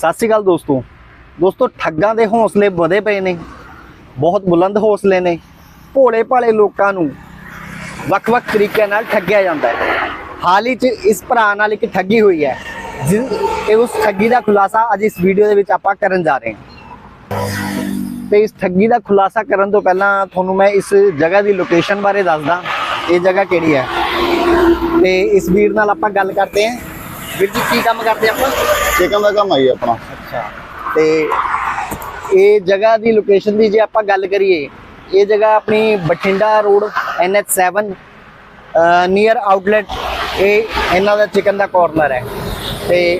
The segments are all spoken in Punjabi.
ਸਤਿ ਸ਼੍ਰੀ ਅਕਾਲ ਦੋਸਤੋ। ਦੋਸਤੋ, ਠੱਗਾਂ ਦੇ ਹੌਸਲੇ ਵਧੇ ਪਏ ਨੇ। ਬਹੁਤ ਬੁਲੰਦ ਹੌਸਲੇ ਨੇ। ਭੋਲੇ ਭਾਲੇ ਲੋਕਾਂ ਨੂੰ ਵੱਖ-ਵੱਖ ਤਰੀਕਿਆਂ ਨਾਲ ਠੱਗਿਆ ਜਾਂਦਾ ਹੈ। ਹਾਲ ਹੀ 'ਚ ਇਸ ਭਰਾ ਨਾਲ ਇੱਕ ਠੱਗੀ ਹੋਈ ਹੈ, ਜਿਸ ਤੇ ਉਸ ਠੱਗੀ ਦਾ ਖੁਲਾਸਾ ਅੱਜ ਇਸ ਵੀਡੀਓ ਦੇ ਵਿੱਚ ਆਪਾਂ ਕਰਨ ਜਾ ਰਹੇ ਹਾਂ। ਤੇ ਇਸ ਠੱਗੀ ਦਾ ਖੁਲਾਸਾ ਕਰਨ ਤੋਂ ਪਹਿਲਾਂ ਤੁਹਾਨੂੰ ਮੈਂ ਇਸ ਜਗ੍ਹਾ ਦੀ ਲੋਕੇਸ਼ਨ ਬਾਰੇ ਦੱਸਦਾ। ਇਹ ਜਗ੍ਹਾ ਕਿਹੜੀ ਹੈ? ਤੇ ਇਸ ਵੀਰ ਨਾਲ ਆਪਾਂ ਗੱਲ ਕਰਦੇ ਹਾਂ। ਵੀਰ ਜੀ, ਕੀ ਕੰਮ ਕਰਦੇ ਆਪਾਂ? ਚਿਕਨ ਦਾ ਕੰਮ ਆਈ ਆਪਣਾ ਅੱਛਾ ਤੇ ਇਹ ਜਗ੍ਹਾ ਦੀ ਲੋਕੇਸ਼ਨ ਦੀ ਜੇ ਆਪਾਂ ਗੱਲ ਕਰੀਏ ਇਹ ਜਗ੍ਹਾ ਆਪਣੀ Bathinda road NH7 near outlet ਇਹ ਇਹਨਾਂ ਦਾ ਚਿਕਨ ਦਾ ਕਾਰਨਰ ਹੈ ਤੇ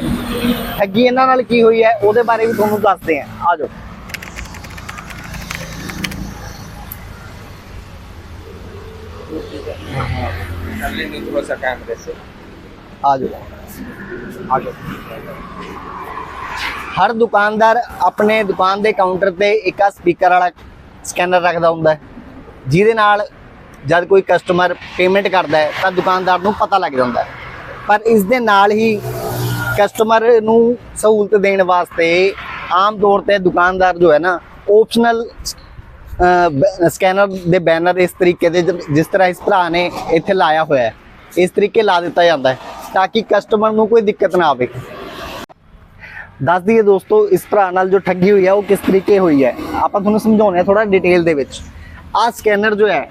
ਠੱਗੀ ਇਹਨਾਂ ਨਾਲ ਕੀ ਹੋਈ ਹੈ ਉਹਦੇ ਬਾਰੇ ਵੀ ਤੁਹਾਨੂੰ ਦੱਸਦੇ ਹਾਂ ਆ ਜਾਓ कर लेंगे थोड़ा सा कैमरे से ਆ ਜਾਓ ਆ ਜਾਓ ਹਰ ਦੁਕਾਨਦਾਰ ਆਪਣੇ ਦੁਕਾਨ ਦੇ ਕਾਊਂਟਰ ਤੇ ਇੱਕ ਆ ਸਪੀਕਰ ਵਾਲਾ ਸਕੈਨਰ ਰੱਖਦਾ ਹੁੰਦਾ ਹੈ। ਜਿਹਦੇ ਨਾਲ ਜਦ ਕੋਈ ਕਸਟਮਰ ਪੇਮੈਂਟ ਕਰਦਾ ਹੈ, ਤਾਂ ਦੁਕਾਨਦਾਰ ਨੂੰ ਪਤਾ ਲੱਗ ਜਾਂਦਾ ਹੈ। ਪਰ ਇਸ ਦੇ ਨਾਲ ਹੀ ਕਸਟਮਰ ਨੂੰ ਸਹੂਲਤ ਦੇਣ ਵਾਸਤੇ ਆਮ ਤੌਰ ਤੇ ਦੁਕਾਨਦਾਰ ਜੋ ਹੈ ਨਾ ਆਪਸ਼ਨਲ ਸਕੈਨਰ ਦੇ ਬੈਨਰ ਇਸ ਤਰੀਕੇ ਦੇ ਜਿਸ ਤਰ੍ਹਾਂ ਇਸ ਭਰਾ ਨੇ ਇੱਥੇ ਲਾਇਆ ਹੋਇਆ ਹੈ, ਇਸ ਤਰੀਕੇ ਲਾ ਦਿੱਤਾ ਜਾਂਦਾ ਹੈ। ਤਾਂ ਕਿ ਕਸਟਮਰ ਨੂੰ ਕੋਈ ਦਿੱਕਤ ਨਾ ਆਵੇ। ਦੱਸ ਦਈਏ ਦੋਸਤੋ ਇਸ ਭਰਾ ਨਾਲ ਜੋ ਠੱਗੀ ਹੋਈ ਹੈ ਉਹ ਕਿਸ ਤਰੀਕੇ ਹੋਈ ਹੈ ਆਪਾਂ ਤੁਹਾਨੂੰ ਸਮਝਾਉਣੇ ਥੋੜਾ ਡਿਟੇਲ ਦੇ ਵਿੱਚ। ਆਹ ਸਕੈਨਰ ਜੋ ਹੈ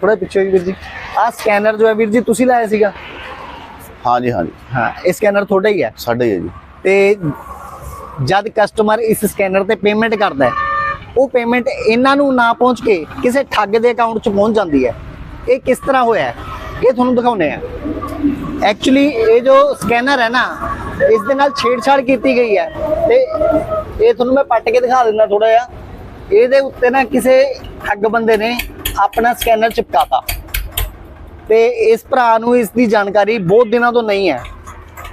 ਥੋੜਾ ਪਿੱਛੇ ਵੀਰ ਜੀ। ਆਹ ਸਕੈਨਰ ਜੋ ਹੈ ਵੀਰ ਜੀ ਤੁਸੀਂ ਲਾਇਆ ਸੀਗਾ? ਹਾਂਜੀ ਹਾਂਜੀ। ਹਾਂ ਇਹ ਸਕੈਨਰ ਤੁਹਾਡਾ ਹੀ ਹੈ ਸਾਡੇ ਹੀ ਹੈ ਜੀ। ਤੇ ਜਦ ਕਸਟਮਰ ਇਸ ਸਕੈਨਰ ਤੇ ਪੇਮੈਂਟ ਕਰਦਾ ਹੈ ਉਹ ਪੇਮੈਂਟ ਇਹਨਾਂ ਨੂੰ ਨਾ ਪਹੁੰਚ ਕੇ ਕਿਸੇ ਠੱਗ ਦੇ ਅਕਾਊਂਟ 'ਚ ਪਹੁੰਚ ਜਾਂਦੀ ਹੈ। ਇਹ ਕਿਸ ਤਰ੍ਹਾਂ ਹੋਇਆ? ਇਹ ਤੁਹਾਨੂੰ ਦਿਖਾਉਨੇ ਆ ਐਕਚੁਅਲੀ ਇਹ ਜੋ ਸਕੈਨਰ ਹੈ ਨਾ, ਇਸ ਦੇ ਨਾਲ ਛੇੜਛਾੜ ਕੀਤੀ ਗਈ ਹੈ। ਤੇ ਇਹ ਤੁਹਾਨੂੰ ਮੈਂ ਪੱਟ ਕੇ ਦਿਖਾ ਦਿੰਦਾ ਥੋੜਾ ਜਿਹਾ। ਇਹਦੇ ਉੱਤੇ ਨਾ ਕਿਸੇ ਠੱਗ ਬੰਦੇ ਨੇ ਆਪਣਾ ਸਕੈਨਰ ਚਿਪਕਾਤਾ। ਤੇ ਇਸ ਭਰਾ ਨੂੰ ਇਸ ਦੀ ਜਾਣਕਾਰੀ ਬਹੁਤ ਦਿਨਾਂ ਤੋਂ ਨਹੀਂ ਹੈ।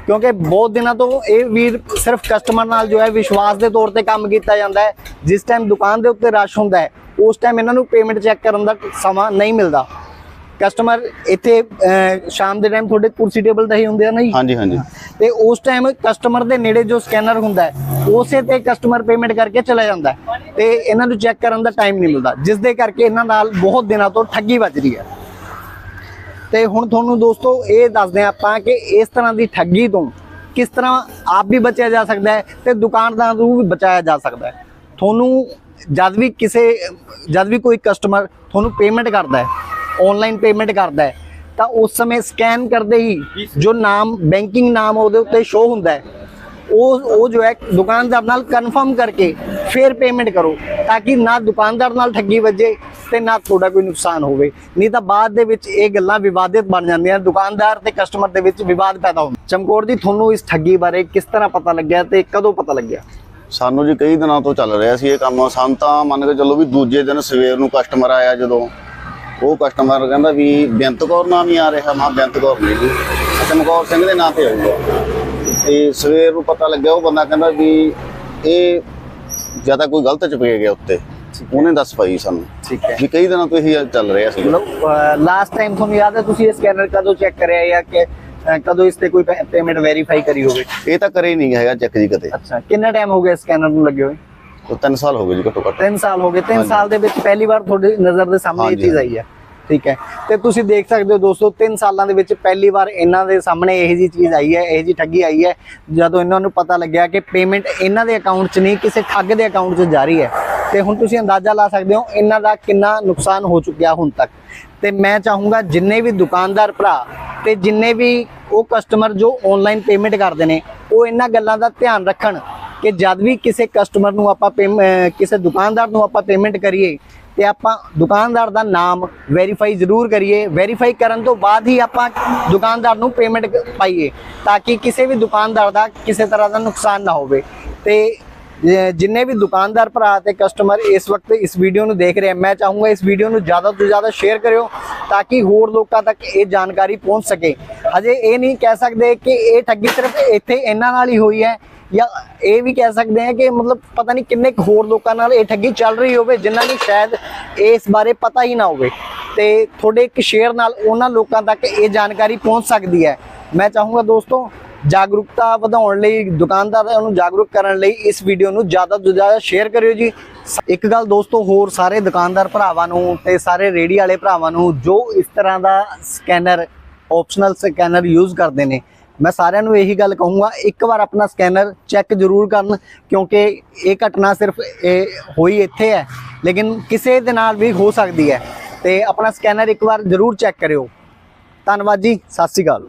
ਕਿਉਂਕਿ ਬਹੁਤ ਦਿਨਾਂ ਤੋਂ ਇਹ ਵੀਰ ਸਿਰਫ ਕਸਟਮਰ ਨਾਲ ਜੋ ਹੈ ਵਿਸ਼ਵਾਸ ਦੇ ਤੌਰ ਤੇ ਕੰਮ ਕੀਤਾ ਜਾਂਦਾ ਹੈ। ਜਿਸ ਟਾਈਮ ਦੁਕਾਨ ਦੇ ਉੱਤੇ ਰਸ਼ ਹੁੰਦਾ ਹੈ, ਉਸ ਟਾਈਮ ਇਹਨਾਂ ਨੂੰ ਪੇਮੈਂਟ ਚੈੱਕ ਕਰਨ ਦਾ ਸਮਾਂ ਨਹੀਂ ਮਿਲਦਾ। ਕਸਟਮਰ ਇੱਥੇ ਸ਼ਾਮ ਦੇ ਟਾਈਮ ਤੁਹਾਡੇ ਕੁਰਸੀ ਟੇਬਲ ਤੇ ਹੀ ਹੁੰਦੇ ਆ ਨਾ ਜੀ? ਹਾਂਜੀ ਹਾਂਜੀ। ਤੇ ਉਸ ਟਾਈਮ ਕਸਟਮਰ ਦੇ ਨੇੜੇ ਜੋ ਸਕੈਨਰ ਹੁੰਦਾ ਹੈ ਉਸੇ ਤੇ ਕਸਟਮਰ ਪੇਮੈਂਟ ਕਰਕੇ ਚਲਾ ਜਾਂਦਾ ਤੇ ਇਹਨਾਂ ਨੂੰ ਚੈੱਕ ਕਰਨ ਦਾ ਟਾਈਮ ਨਹੀਂ ਮਿਲਦਾ। ਜਿਸ ਦੇ ਕਰਕੇ ਇਹਨਾਂ ਨਾਲ ਬਹੁਤ ਦਿਨਾਂ ਤੋਂ ਠੱਗੀ ਵੱਜ ਰਹੀ ਹੈ। ਤੇ ਹੁਣ ਤੁਹਾਨੂੰ ਦੋਸਤੋ ਇਹ ਦੱਸਦੇ ਆਪਾਂ ਕਿ ਇਸ ਤਰ੍ਹਾਂ ਦੀ ਠੱਗੀ ਤੋਂ ਕਿਸ ਤਰ੍ਹਾਂ ਆਪ ਵੀ ਬਚਿਆ ਜਾ ਸਕਦਾ ਹੈ ਤੇ ਦੁਕਾਨਦਾਰਾਂ ਨੂੰ ਵੀ ਬਚਾਇਆ ਜਾ ਸਕਦਾ ਹੈ। ਤੁਹਾਨੂੰ ਜਦ ਵੀ ਕਿਸੇ ਜਦ ਵੀ ਕੋਈ ਕਸਟਮਰ ਤੁਹਾਨੂੰ ਪੇਮੈਂਟ ਕਰਦਾ ਹੈ ਆਨਲਾਈਨ ਪੇਮੈਂਟ ਕਰਦਾ ਹੈ। ਤਾਂ ਉਸ ਸਮੇਂ ਸਕੈਨ ਕਰਦੇ ਹੀ ਜੋ ਨਾਮ ਬੈਂਕਿੰਗ ਨਾਮ ਉਹਦੇ ਉੱਤੇ ਸ਼ੋ ਹੁੰਦਾ ਹੈ, ਉਹ ਉਹ ਜੋ ਹੈ ਦੁਕਾਨਦਾਰ ਨਾਲ ਕਨਫਰਮ ਕਰਕੇ ਫਿਰ ਪੇਮੈਂਟ ਕਰੋ ਤਾਂ ਕਿ ਨਾ ਦੁਕਾਨਦਾਰ ਨਾਲ ਠੱਗੀ ਵੱਜੇ ਤੇ ਨਾ ਤੁਹਾਡਾ ਕੋਈ ਨੁਕਸਾਨ ਹੋਵੇ। ਨਹੀਂ ਤਾਂ ਬਾਅਦ ਦੇ ਵਿੱਚ ਇਹ ਗੱਲਾਂ ਵਿਵਾਦਿਤ ਬਣ ਜਾਂਦੀਆਂ, ਦੁਕਾਨਦਾਰ ਤੇ ਕਸਟਮਰ ਦੇ ਵਿੱਚ ਵਿਵਾਦ ਪੈਦਾ ਹੁੰਦਾ। ਚਮਕੌਰ ਜੀ, ਤੁਹਾਨੂੰ ਇਸ ਠੱਗੀ ਬਾਰੇ ਕਿਸ ਤਰ੍ਹਾਂ ਪਤਾ ਲੱਗਿਆ ਤੇ ਕਦੋਂ ਪਤਾ ਲੱਗਿਆ? ਸਾਨੂੰ ਜੀ ਕਈ ਦਿਨਾਂ ਤੋਂ ਚੱਲ ਰਿਹਾ ਸੀ ਇਹ ਕੰਮ। ਸਾਨੂੰ ਤਾਂ ਮੰਨ ਕੇ ਚੱਲੋ ਵੀ ਦੂਜੇ ਦਿਨ ਸਵੇਰ ਨੂੰ ਕਸਟਮਰ ਆਇਆ ਜਦੋਂ। ਉਹ ਕਸਟਮਰ ਕਹਿੰਦਾ ਵੀ ਬੇਅੰਤ ਕੌਰ ਨਾਮ ਹੀ ਆ ਰਿਹਾ ਮਾਂ ਬੇਅੰਤ ਕੌਰ ਨਹੀਂ ਜੀ। ਚਮਕੌਰ ਸਿੰਘ ਦੇ ਨਾਂ ਤੇ ਆਊਗਾ। ਤੇ ਸਵੇਰ ਨੂੰ ਪਤਾ ਲੱਗਿਆ ਉਹ ਬੰਦਾ ਕਹਿੰਦਾ ਵੀ ਇਹ ਜ਼ਿਆਦਾ ਕੋਈ ਗਲਤ ਚਪਕੇ ਗਿਆ ਉੱਤੇ। ਉਹਨੇ ਦੱਸ ਪਾਈ ਸਾਨੂੰ ਠੀਕ ਹੈ। ਵੀ ਕਈ ਦਿਨਾਂ ਤੋਂ ਇਹੀ ਚੱਲ ਰਿਹਾ ਸੀ। ਮਤਲਬ ਲਾਸਟ ਟਾਈਮ ਤੁਹਾਨੂੰ ਯਾਦ ਹੈ ਤੁਸੀਂ ਇਹ ਸਕੈਨਰ ਕਦੋਂ ਚੈੱਕ ਕਰਿਆ ਜਾਂ ਕਿ ਕਦੋਂ ਇਸ ਤੇ ਕੋਈ ਪੇਮੈਂਟ ਵੈਰੀਫਾਈ ਕਰੀ ਹੋਵੇ? ਇਹ ਤਾਂ ਕਰੇ ਨਹੀਂ ਹੈਗਾ ਚੈੱਕ ਜੀ ਕਦੇ। ਅੱਛਾ ਕਿੰਨਾ ਟਾਈਮ ਹੋ ਗਿਆ ਸਕੈਨਰ ਨੂੰ ਲੱਗੇ ਹੋਏ? ਉਹ 3 ਸਾਲ ਹੋ ਗਏ ਜੀ ਘੱਟੋ ਘੱਟ। 3 ਸਾਲ ਹੋ ਗਏ। 3 ਹਾਂਜੀ। ਸਾਲ ਦੇ ਵਿੱਚ ਪਹਿਲੀ ਵਾਰ ਤੁਹਾਡੀ ਨਜ਼ਰ ਦੇ ਸਾਹਮਣੇ ਇਹ ਚੀਜ਼ ਆਈ ਹੈ। ਠੀਕ ਹੈ। ਤੇ ਤੁਸੀਂ ਦੇਖ ਸਕਦੇ ਹੋ ਦੋਸਤੋ 3 ਸਾਲਾਂ ਦੇ ਵਿੱਚ ਪਹਿਲੀ ਵਾਰ ਇਹਨਾਂ ਦੇ ਸਾਹਮਣੇ ਇਹੋ ਜੀ ਚੀਜ਼ ਆਈ ਹੈ ਇਹੋ ਜੀ ਠੱਗੀ ਆਈ ਹੈ। ਜਦੋਂ ਇਹਨਾਂ ਨੂੰ ਪਤਾ ਲੱਗਿਆ ਕਿ ਪੇਮੈਂਟ ਇਹਨਾਂ ਦੇ ਅਕਾਊਂਟ 'ਚ ਨਹੀਂ ਕਿਸੇ ਠੱਗ ਦੇ ਅਕਾਊਂਟ 'ਚ ਜਾ ਰਹੀ ਹੈ। ਤੇ ਹੁਣ ਤੁਸੀਂ ਅੰਦਾਜ਼ਾ ਲਾ ਸਕਦੇ ਹੋ ਇਹਨਾਂ ਦਾ ਕਿੰਨਾ ਨੁਕਸਾਨ ਹੋ ਚੁੱਕਿਆ ਹੁਣ ਤੱਕ। ਤੇ ਮੈਂ ਚਾਹੂੰਗਾ ਜਿੰਨੇ ਵੀ ਦੁਕਾਨਦਾਰ ਭਰਾ ਤੇ ਜਿੰਨੇ ਵੀ ਉਹ ਕਸਟਮਰ ਜੋ ਆਨਲਾਈਨ ਪੇਮੈਂਟ ਕਰਦੇ ਨੇ ਉਹ ਇਹਨਾਂ ਗੱਲਾਂ ਦਾ ਧਿਆਨ ਰੱਖਣ। ਕਿ ਜਦ ਵੀ ਕਿਸੇ ਕਸਟਮਰ ਨੂੰ ਆਪਾਂ ਪੇਮ- ਕਿਸੇ ਦੁਕਾਨਦਾਰ ਨੂੰ ਆਪਾਂ ਪੇਮੈਂਟ ਕਰੀਏ ਤੇ ਆਪਾਂ ਦੁਕਾਨਦਾਰ ਦਾ ਨਾਮ ਵੈਰੀਫਾਈ ਜ਼ਰੂਰ ਕਰੀਏ ਵੈਰੀਫਾਈ ਕਰਨ ਤੋਂ ਬਾਅਦ ਹੀ ਆਪਾਂ ਦੁਕਾਨਦਾਰ ਨੂੰ ਪੇਮੈਂਟ ਪਾਈਏ ਤਾਂ ਕਿ ਕਿਸੇ ਵੀ ਦੁਕਾਨਦਾਰ ਦਾ ਕਿਸੇ ਤਰ੍ਹਾਂ ਦਾ ਨੁਕਸਾਨ ਨਾ ਹੋਵੇ। ਤੇ ਜਿੰਨੇ ਵੀ ਦੁਕਾਨਦਾਰ ਭਰਾ ਤੇ ਕਸਟਮਰ ਇਸ ਵਕਤ ਇਸ ਵੀਡੀਓ ਨੂੰ ਦੇਖ ਰਹੇ ਆ, ਮੈਂ ਚਾਹੂੰਗਾ ਇਸ ਵੀਡੀਓ ਨੂੰ ਜ਼ਿਆਦਾ ਤੋਂ ਜ਼ਿਆਦਾ ਸ਼ੇਅਰ ਕਰਿਓ ਤਾਂ ਕਿ ਹੋਰ ਲੋਕਾਂ ਤੱਕ ਇਹ ਜਾਣਕਾਰੀ ਪਹੁੰਚ ਸਕੇ। ਹਜੇ ਇਹ ਨਹੀਂ ਕਹਿ ਸਕਦੇ ਕਿ ਇਹ ਠੱਗੀ ਸਿਰਫ ਇੱਥੇ ਇਹਨਾਂ ਨਾਲ ਹੀ ਹੋਈ ਹੈ ਜਾਂ ਇਹ ਵੀ ਕਹਿ ਸਕਦੇ ਹਾਂ ਕਿ ਮਤਲਬ ਪਤਾ ਨਹੀਂ ਕਿੰਨੇ ਕੁ ਹੋਰ ਲੋਕਾਂ ਨਾਲ ਇਹ ਠੱਗੀ ਚੱਲ ਰਹੀ ਹੋਵੇ, ਜਿਨ੍ਹਾਂ ਨੂੰ ਸ਼ਾਇਦ ਇਸ ਬਾਰੇ ਪਤਾ ਹੀ ਨਾ ਹੋਵੇ। ਤੇ ਤੁਹਾਡੇ ਇੱਕ ਸ਼ੇਅਰ ਨਾਲ ਉਹਨਾਂ ਲੋਕਾਂ ਤੱਕ ਇਹ ਜਾਣਕਾਰੀ ਪਹੁੰਚ ਸਕਦੀ ਹੈ। ਮੈਂ ਚਾਹੂੰਗਾ ਦੋਸਤੋ, ਜਾਗਰੂਕਤਾ ਵਧਾਉਣ ਲਈ, ਦੁਕਾਨਦਾਰਾਂ ਨੂੰ ਜਾਗਰੂਕ ਕਰਨ ਲਈ ਇਸ ਵੀਡੀਓ ਨੂੰ ਜ਼ਿਆਦਾ ਤੋਂ ਜ਼ਿਆਦਾ ਸ਼ੇਅਰ ਕਰਿਓ ਜੀ। ਇੱਕ ਗੱਲ ਦੋਸਤੋ, ਹੋਰ ਸਾਰੇ ਦੁਕਾਨਦਾਰ ਭਰਾਵਾਂ ਨੂੰ ਤੇ ਸਾਰੇ ਰੇੜੀ ਵਾਲੇ ਭਰਾਵਾਂ ਨੂੰ, ਜੋ ਇਸ ਤਰ੍ਹਾਂ ਦਾ ਸਕੈਨਰ ਆਪਸ਼ਨਲ ਸਕੈਨਰ ਯੂਜ਼ ਕਰਦੇ ਨੇ ਮੈਂ ਸਾਰਿਆਂ ਨੂੰ ਇਹੀ ਗੱਲ ਕਹੂੰਗਾ, ਇੱਕ ਵਾਰ ਆਪਣਾ ਸਕੈਨਰ ਚੈੱਕ ਜ਼ਰੂਰ ਕਰਨ, ਕਿਉਂਕਿ ਇਹ ਘਟਨਾ ਸਿਰਫ ਇਹ ਹੋਈ ਇੱਥੇ ਹੈ, ਲੇਕਿਨ ਕਿਸੇ ਦੇ ਨਾਲ ਵੀ ਹੋ ਸਕਦੀ ਹੈ। ਤੇ ਆਪਣਾ ਸਕੈਨਰ ਇੱਕ ਵਾਰ ਜ਼ਰੂਰ ਚੈੱਕ ਕਰਿਓ। ਧੰਨਵਾਦ ਜੀ, ਸਤਿ ਸ਼੍ਰੀ ਅਕਾਲ।